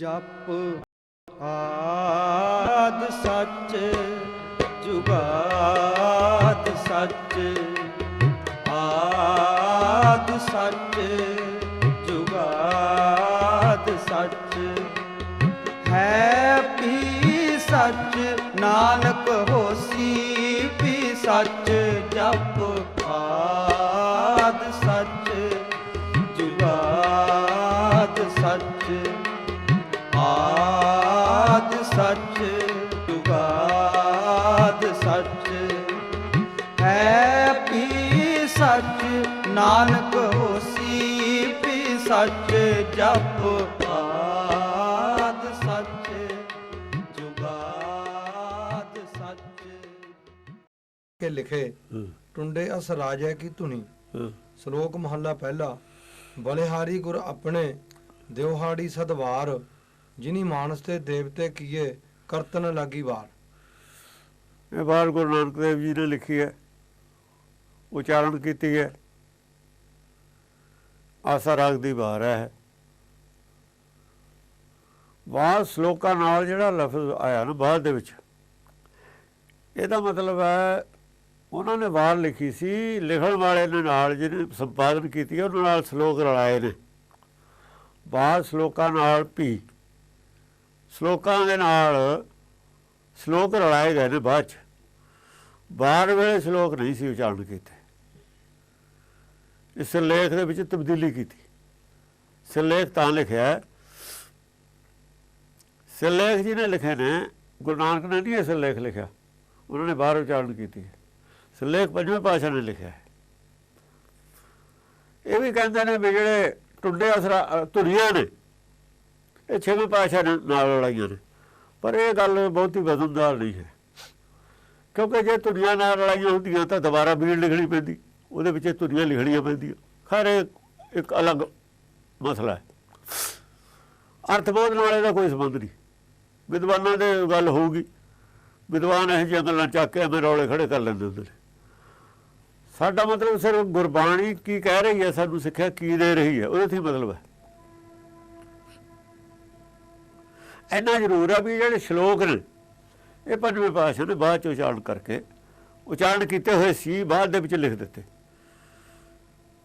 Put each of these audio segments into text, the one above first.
ਜਪ ਆਦ ਸੱਚ, ਜੁਗਾਦ ਸੱਚ, ਆਦ ਸੱਚ, ਜੁਗਾਦ ਸੱਚ। ਹੈ ਵੀ ਸੱਚ, ਨਾਨਕ ਹੋਸੀ ਵੀ ਸੱਚ, ਜਪ ਸੱਚ ਜੁਗਾਦ ਸੱਚ। ਹੈ ਵੀ ਸੱਚ ਨਾਨਕ ਹੋਸੀ ਵੀ ਸੱਚ ਜਪ ਆਦ ਸੱਚ ਜੁਗਾਦ ਸੱਚ। ਕੇ ਲਿਖੇ ਟੁੰਡੇ ਅਸ ਰਾਜੈ ਕੀ ਧੁਨੀ। ਸ਼ਲੋਕ ਮਹੱਲਾ ਪਹਿਲਾ ਬਲਿਹਾਰੀ ਗੁਰ ਆਪਣੇ ਦਿਵਹਾੜੀ ਸਦਵਾਰ। ਜਿਨੀ ਮਾਨਸ ਤੇ ਦੇਵਤੇ ਕੀਏ ਕਰਤਨ ਲਾਗੀ ਵਾਰ। ਇਹ ਵਾਰ ਗੁਰੂ ਨਾਨਕ ਦੇਵ ਜੀ ਨੇ ਲਿਖੀ ਹੈ, ਉਚਾਰਨ ਕੀਤੀ ਹੈ, ਆਸਾ ਰਾਗ ਦੀ ਵਾਰ ਹੈ ਬਾਹਰ ਸ਼ਲੋਕਾਂ ਨਾਲ ਜਿਹੜਾ ਲਫ਼ਜ਼ ਆਇਆ ਨਾ ਬਾਅਦ ਦੇ ਵਿੱਚ, ਇਹਦਾ ਮਤਲਬ ਹੈ ਉਹਨਾਂ ਨੇ ਵਾਰ ਲਿਖੀ ਸੀ, ਲਿਖਣ ਵਾਲੇ ਨੇ ਨਾਲ ਜਿਹਨੇ ਸੰਪਾਦਨ ਕੀਤੀ, ਉਹਨਾਂ ਨਾਲ ਸ਼ਲੋਕ ਰਲਾਏ ਨੇ। ਬਾਅਦ ਸ਼ਲੋਕਾਂ ਨਾਲ ਵੀ ਸ਼ਲੋਕਾਂ ਦੇ ਨਾਲ ਸ਼ਲੋਕ ਰਲਾਏ ਗਏ ਨੇ ਬਾਅਦ ਚ। ਬਾਹਰ ਵੇਲੇ ਸ਼ਲੋਕ ਨਹੀਂ ਸੀ ਉਚਾਰਨ ਕੀਤੇ। ਇਸ ਲੇਖ ਦੇ ਵਿੱਚ ਤਬਦੀਲੀ ਕੀਤੀ। ਸਿਰਲੇਖ ਤਾਂ ਲਿਖਿਆ। ਸਿਰਲੇਖ ਜੀ ਨੇ ਲਿਖੇ ਨੇ, ਗੁਰੂ ਨਾਨਕ ਨੇ ਨਹੀਂ ਇਹ ਸਿਰਲੇਖ ਲਿਖਿਆ। ਉਹਨਾਂ ਨੇ ਬਾਹਰ ਉਚਾਰਨ ਕੀਤੀ ਸਿਰਲੇਖ ਪੰਜਵੇਂ ਪਾਤਸ਼ਾਹ ਨੇ ਲਿਖਿਆ ਇਹ ਵੀ ਕਹਿੰਦੇ ਨੇ ਵੀ ਜਿਹੜੇ ਟੁੰਡੇ ਅਸਰਾ ਧੁਰੀਆਂ ਨੇ ਇਹ ਛੇਵੇਂ ਪਾਤਸ਼ਾਹ ਨਾਲ ਲੜਾਈਆਂ ਨੇ। ਪਰ ਇਹ ਗੱਲ ਬਹੁਤੀ ਵਜ਼ਨਦਾਰ ਨਹੀਂ ਹੈ। ਕਿਉਂਕਿ ਜੇ ਧੁਨੀਆਂ ਨਾਲ ਲੜਾਈਆਂ ਹੁੰਦੀਆਂ ਤਾਂ ਦੁਬਾਰਾ ਬੀੜ ਲਿਖਣੀ ਪੈਂਦੀ। ਉਹਦੇ ਵਿੱਚ ਧੁਨੀਆਂ ਲਿਖਣੀਆਂ ਪੈਂਦੀਆਂ। ਖੈਰ ਇਹ ਇੱਕ ਅਲੱਗ ਮਸਲਾ ਹੈ। ਅਰਥਬੋਧ ਨਾਲ ਇਹਦਾ ਕੋਈ ਸੰਬੰਧ ਨਹੀਂ। ਵਿਦਵਾਨਾਂ ਦੇ ਗੱਲ ਹੋਊਗੀ। ਵਿਦਵਾਨ ਇਹ ਜਿਹੀਆਂ ਗੱਲਾਂ ਚੱਕ ਕੇ ਐਵੇਂ ਰੌਲੇ ਖੜੇ ਕਰ ਲੈਂਦੇ ਹੁੰਦੇ ਨੇ। ਸਾਡਾ ਮਤਲਬ ਸਿਰਫ ਗੁਰਬਾਣੀ ਕੀ ਕਹਿ ਰਹੀ ਹੈ, ਸਾਨੂੰ ਸਿੱਖਿਆ ਕੀ ਦੇ ਰਹੀ ਹੈ, ਉਹਦੇ ਤੇ ਹੀ ਮਤਲਬ ਹੈ। ਇੰਨਾ ਜ਼ਰੂਰ ਆ ਵੀ ਜਿਹੜੇ ਸ਼ਲੋਕ ਨੇ, ਇਹ ਪੰਜਵੇਂ ਪਾਤਸ਼ਾਹ ਨੇ ਬਾਅਦ ਚ ਉਚਾਰਨ ਕਰਕੇ, ਉਚਾਰਨ ਕੀਤੇ ਹੋਏ ਸੀ, ਬਾਅਦ ਦੇ ਵਿੱਚ ਲਿਖ ਦਿੱਤੇ।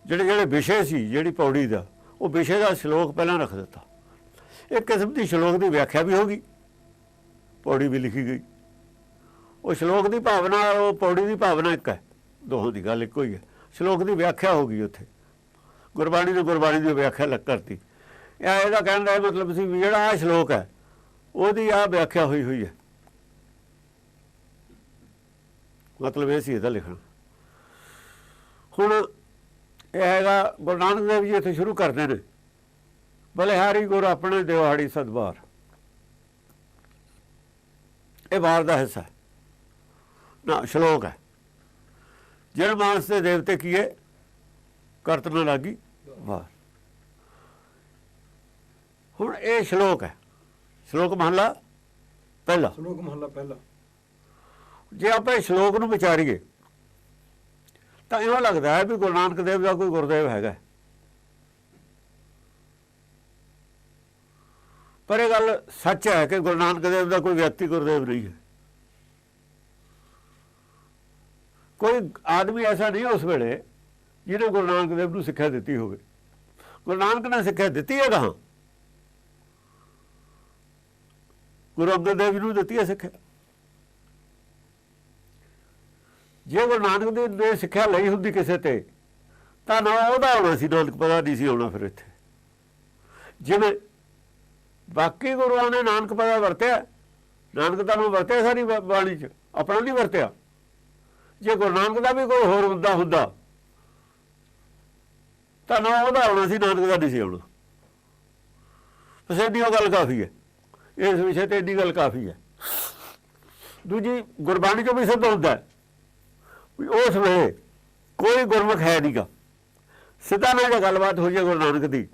ਜਿਹੜੇ ਜਿਹੜੇ ਵਿਸ਼ੇ ਸੀ, ਜਿਹੜੀ ਪੌੜੀ ਦਾ, ਉਹ ਵਿਸ਼ੇ ਦਾ ਸ਼ਲੋਕ ਪਹਿਲਾਂ ਰੱਖ ਦਿੱਤਾ। ਇੱਕ ਕਿਸਮ ਦੀ ਸ਼ਲੋਕ ਦੀ ਵਿਆਖਿਆ ਵੀ ਹੋ ਗਈ, ਪੌੜੀ ਵੀ ਲਿਖੀ ਗਈ। ਉਹ ਸ਼ਲੋਕ ਦੀ ਭਾਵਨਾ, ਉਹ ਪੌੜੀ ਦੀ ਭਾਵਨਾ ਇੱਕ ਹੈ, ਦੋਹਾਂ ਦੀ ਗੱਲ ਇੱਕੋ ਹੀ ਹੈ। ਸ਼ਲੋਕ ਦੀ ਵਿਆਖਿਆ ਹੋ ਗਈ ਉੱਥੇ। ਗੁਰਬਾਣੀ ਨੇ ਗੁਰਬਾਣੀ ਦੀ ਵਿਆਖਿਆ ਲੱਗ ਕਰਤੀ। ਇਹ ਇਹਦਾ ਕਹਿਣ ਦਾ ਮਤਲਬ ਸੀ ਵੀ ਜਿਹੜਾ ਆ ਸ਼ਲੋਕ ਹੈ ਉਹਦੀ ਆ ਵਿਆਖਿਆ ਹੋਈ ਹੋਈ ਹੈ। ਮਤਲਬ ਇਹ ਸੀ ਇਹਦਾ ਲਿਖਣਾ। ਹੁਣ ਇਹ ਹੈਗਾ ਗੁਰੂ ਨਾਨਕ ਦੇਵ ਜੀ ਇੱਥੇ ਸ਼ੁਰੂ ਕਰਦੇ ਨੇ। ਬਲਿਹਾਰੀ ਗੁਰ ਆਪਣੇ ਦਿਵਾੜੀ ਸਦਬਾਰ ਇਹ ਵਾਰ ਦਾ ਹਿੱਸਾ ਨਾ, ਸ਼ਲੋਕ ਹੈ। ਜਿਹੜਾ ਮਾਨਸ ਦੇ ਦੇਵਤੇ ਕੀਏ ਕਰਤਨ ਲਾਗੀ ਵਾਰ। ਹੁਣ ਇਹ ਸ਼ਲੋਕ ਹੈ। ਸ਼ਲੋਕ ਮਹਲਾ ਪਹਿਲਾ। ਸ਼ਲੋਕ ਮਹੱਲਾ ਪਹਿਲਾ। ਜੇ ਆਪਾਂ ਸ਼ਲੋਕ ਨੂੰ ਵਿਚਾਰੀਏ ਤਾਂ ਇਹੋ ਲੱਗਦਾ ਹੈ ਵੀ ਗੁਰੂ ਨਾਨਕ ਦੇਵ ਦਾ ਕੋਈ ਗੁਰਦੇਵ ਹੈਗਾ ਪਰ ਇਹ ਗੱਲ ਸੱਚ ਹੈ ਕਿ ਗੁਰੂ ਨਾਨਕ ਦੇਵ ਦਾ ਕੋਈ ਵਿਅਕਤੀ ਗੁਰਦੇਵ ਨਹੀਂ ਹੈ। ਕੋਈ ਆਦਮੀ ਐਸਾ ਨਹੀਂ ਉਸ ਵੇਲੇ ਜਿਹਨੇ ਗੁਰੂ ਨਾਨਕ ਦੇਵ ਨੂੰ ਸਿੱਖਿਆ ਦਿੱਤੀ ਹੋਵੇ। ਗੁਰੂ ਨਾਨਕ ਨੇ ਸਿੱਖਿਆ ਦਿੱਤੀ ਹੈ ਕਹਾਂ? ਗੁਰੂ ਅੰਗਦ ਦੇਵ ਜੀ ਨੂੰ ਦਿੱਤੀ ਹੈ ਸਿੱਖਿਆ ਜੇ ਗੁਰੂ ਨਾਨਕ ਦੇਵ ਨੇ ਸਿੱਖਿਆ ਲਈ ਹੁੰਦੀ ਕਿਸੇ ਤੇ, ਤਾਂ ਨਾ ਉਹਦਾ ਹੋਣਾ ਸੀ, ਨਾਨਕ ਪਤਾ ਨਹੀਂ ਸੀ ਹੋਣਾ ਫਿਰ ਇੱਥੇ। ਜਿਵੇਂ ਬਾਕੀ ਗੁਰੂਆਂ ਨੇ ਨਾਨਕ ਪਤਾ ਵਰਤਿਆ, ਨਾਨਕ ਦਾ ਨੂੰ ਵਰਤਿਆ ਸਾਰੀ ਬਾਣੀ ਚ, ਆਪਣਾ ਨਹੀਂ ਵਰਤਿਆ। ਜੇ ਗੁਰੂ ਨਾਨਕ ਦਾ ਵੀ ਕੋਈ ਹੋਰ ਹੁੰਦਾ ਹੁੰਦਾ, ਤਾਂ ਨਾ ਉਹਦਾ ਹੋਣਾ ਸੀ, ਨਾਨਕ ਦਾ ਨਹੀਂ ਸੀ ਹੋਣਾ ਬਸ ਇੰਨੀ ਉਹ ਗੱਲ ਕਾਫੀ ਹੈ। ਇਸ ਵਿਸ਼ੇ ਤੇ ਇੰਨੀ ਗੱਲ ਕਾਫੀ ਹੈ। ਦੂਜੀ, ਗੁਰਬਾਣੀ ਚੋਂ ਵੀ ਸਿੱਧ ਹੁੰਦਾ ਵੀ ਉਸ ਵੇਲੇ ਕੋਈ ਗੁਰਮੁਖ ਹੈ ਨਹੀਂਗਾ ਸਿੱਧਾ ਨਾਲ ਜੇ ਗੱਲਬਾਤ ਹੋਈ ਹੈ ਗੁਰੂ ਨਾਨਕ ਦੀ।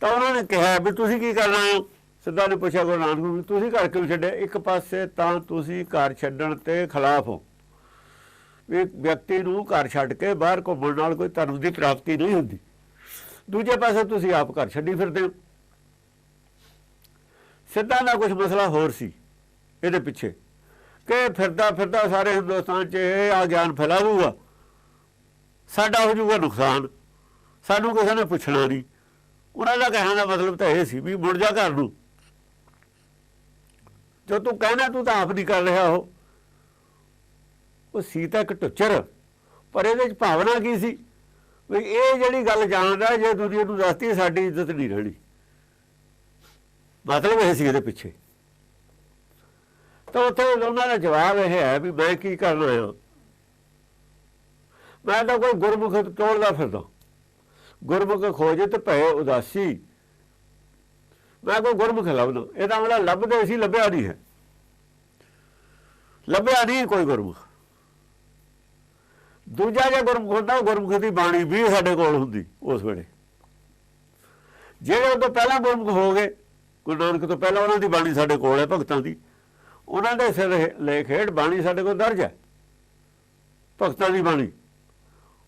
ਤਾਂ ਉਹਨਾਂ ਨੇ ਕਿਹਾ ਵੀ ਤੁਸੀਂ ਕੀ ਕਰਨਾ ਹੈ? ਸਿੱਧਾ ਨੇ ਪੁੱਛਿਆ ਗੁਰੂ ਨਾਨਕ ਨੂੰ ਵੀ ਤੁਸੀਂ ਘਰ ਕਿਉਂ ਛੱਡਿਆ? ਇੱਕ ਪਾਸੇ ਤਾਂ ਤੁਸੀਂ ਘਰ ਛੱਡਣ ਤੇ ਖਿਲਾਫ ਹੋ। ਵੀ ਵਿਅਕਤੀ ਨੂੰ ਘਰ ਛੱਡ ਕੇ ਬਾਹਰ ਘੁੰਮਣ ਨਾਲ ਕੋਈ ਧਰਮ ਦੀ ਪ੍ਰਾਪਤੀ ਨਹੀਂ ਹੁੰਦੀ। ਦੂਜੇ ਪਾਸੇ ਤੁਸੀਂ ਆਪ ਘਰ ਛੱਡੀ ਫਿਰਦੇ ਹੋ। ਸਿੱਧਾ ਦਾ ਕੁਝ ਮਸਲਾ ਹੋਰ ਸੀ, ਇਹਦੇ ਪਿੱਛੇ। ਕਿ ਫਿਰਦਾ ਫਿਰਦਾ ਸਾਰੇ ਹਿੰਦੁਸਤਾਨ 'ਚ ਇਹ ਆ ਗਿਆਨ ਫੈਲਾ ਸਾਡਾ ਹੋ ਜਾਊਗਾ ਨੁਕਸਾਨ। ਸਾਨੂੰ ਕਿਸੇ ਨੇ ਪੁੱਛਣਾ ਨਹੀਂ। ਉਹਨਾਂ ਦਾ ਕਹਿਣ ਦਾ ਮਤਲਬ ਤਾਂ ਇਹ ਸੀ ਵੀ ਮੁੜ ਜਾ ਘਰ ਨੂੰ। ਜੋ ਤੂੰ ਕਹਿਣਾ, ਤੂੰ ਤਾਂ ਆਪ ਨਹੀਂ ਕਰ ਰਿਹਾ ਉਹ। ਉਹ ਸੀ ਇੱਕ ਟੁੱਚਰ, ਪਰ ਇਹਦੇ ਚ ਭਾਵਨਾ ਕੀ ਸੀ? ਵੀ ਇਹ ਜਿਹੜੀ ਗੱਲ ਜਾਣਦਾ, ਜੇ ਦੁਨੀਆ ਨੂੰ ਦੱਸਤੀ ਸਾਡੀ ਇੱਜ਼ਤ ਨਹੀਂ ਰਹਿਣੀ। ਮਤਲਬ ਇਹ ਸੀ ਇਹਦੇ ਪਿੱਛੇ। ਤਾਂ ਉੱਥੇ ਉਹਨਾਂ ਦਾ ਜਵਾਬ ਇਹ ਹੈ ਵੀ ਮੈਂ ਕੀ ਕਰਨਾ ਆ ਮੈਂ ਤਾਂ ਕੋਈ ਗੁਰਮੁਖ ਟੋਲਦਾ ਫਿਰਦਾ? ਗੁਰਮੁਖ ਖੋਜਤ ਭਏ ਉਦਾਸੀ। ਮੈਂ ਕੋਈ ਗੁਰਮੁਖ ਲੱਭਦਾ। ਇਹ ਤਾਂ ਮਤਲਬ ਲੱਭਦੇ ਸੀ, ਲੱਭਿਆ ਨਹੀਂ ਹੈ। ਲੱਭਿਆ ਨਹੀਂ ਕੋਈ ਗੁਰਮੁਖ। ਦੂਜਾ ਜੇ ਗੁਰਮੁਖ ਹੁੰਦਾ, ਉਹ ਗੁਰਮੁਖ ਦੀ ਬਾਣੀ ਵੀ ਸਾਡੇ ਕੋਲ ਹੁੰਦੀ ਉਸ ਵੇਲੇ। ਜਿਹੜੇ ਉਹ ਤੋਂ ਪਹਿਲਾਂ ਗੁਰਮੁਖ ਹੋ ਗਏ ਗੁਰੂ ਨਾਨਕ ਤੋਂ ਪਹਿਲਾਂ ਉਹਨਾਂ ਦੀ ਬਾਣੀ ਸਾਡੇ ਕੋਲ ਹੈ ਭਗਤਾਂ ਦੀ। ਉਹਨਾਂ ਦੇ ਸਿਰ ਲੇਖ ਹੇਠ ਬਾਣੀ ਸਾਡੇ ਕੋਲ ਦਰਜ ਹੈ। ਭਗਤਾਂ ਦੀ ਬਾਣੀ।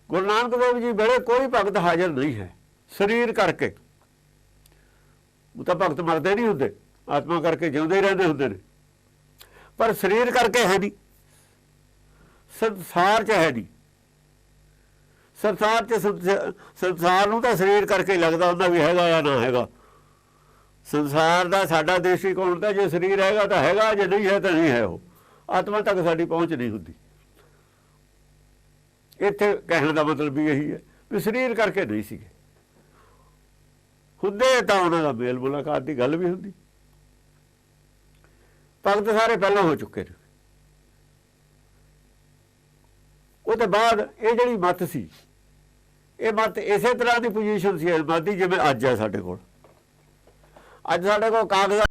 ਗੁਰੂ ਨਾਨਕ ਦੇਵ ਜੀ ਵੇਲੇ ਕੋਈ ਭਗਤ ਹਾਜ਼ਰ ਨਹੀਂ ਹੈ, ਸਰੀਰ ਕਰਕੇ। ਉਹ ਤਾਂ ਭਗਤ ਮਰਦੇ ਨਹੀਂ ਹੁੰਦੇ, ਆਤਮਾ ਕਰਕੇ ਜਿਉਂਦੇ ਹੀ ਰਹਿੰਦੇ ਹੁੰਦੇ ਨੇ। ਪਰ ਸਰੀਰ ਕਰਕੇ ਹੈ ਨਹੀਂ। ਸੰਸਾਰ 'ਚ ਹੈ ਨਹੀਂ। ਸੰਸਾਰ 'ਚ ਸੰਸਾਰ ਨੂੰ ਤਾਂ ਸਰੀਰ ਕਰਕੇ ਹੀ ਲੱਗਦਾ ਹੁੰਦਾ ਵੀ ਹੈਗਾ ਜਾਂ ਨਾ ਹੈਗਾ। ਸੰਸਾਰ ਦਾ ਸਾਡਾ ਦ੍ਰਿਸ਼ਟੀਕੋਣ ਤਾਂ ਜੇ ਸਰੀਰ ਹੈਗਾ ਤਾਂ ਹੈਗਾ, ਜੇ ਨਹੀਂ ਹੈ ਤਾਂ ਨਹੀਂ ਹੈ ਉਹ। ਆਤਮਾ ਤੱਕ ਸਾਡੀ ਪਹੁੰਚ ਨਹੀਂ ਹੁੰਦੀ। ਇੱਥੇ ਕਹਿਣ ਦਾ ਮਤਲਬ ਵੀ ਇਹੀ ਹੈ ਵੀ ਸਰੀਰ ਕਰਕੇ ਨਹੀਂ ਸੀਗੇ। ਹੁੰਦੇ ਤਾਂ ਉਹਨਾਂ ਦਾ ਮੇਲ ਮੁਲਾਕਾਤ ਦੀ ਗੱਲ ਵੀ ਹੁੰਦੀ। ਭਗਤ ਸਾਰੇ ਪਹਿਲਾਂ ਹੋ ਚੁੱਕੇ ਨੇ। ਉਹਦੇ ਬਾਅਦ ਇਹ ਜਿਹੜੀ ਮੱਤ ਸੀ, ਇਹ ਮੱਤ ਇਸੇ ਤਰ੍ਹਾਂ ਦੀ ਪੋਜੀਸ਼ਨ ਸੀ ਇਸ ਦੀ ਜਿਵੇਂ ਅੱਜ ਹੈ ਸਾਡੇ ਕੋਲ। ਅੱਜ ਸਾਡੇ ਕੋਲ ਕਾਗਜ਼ਾਂ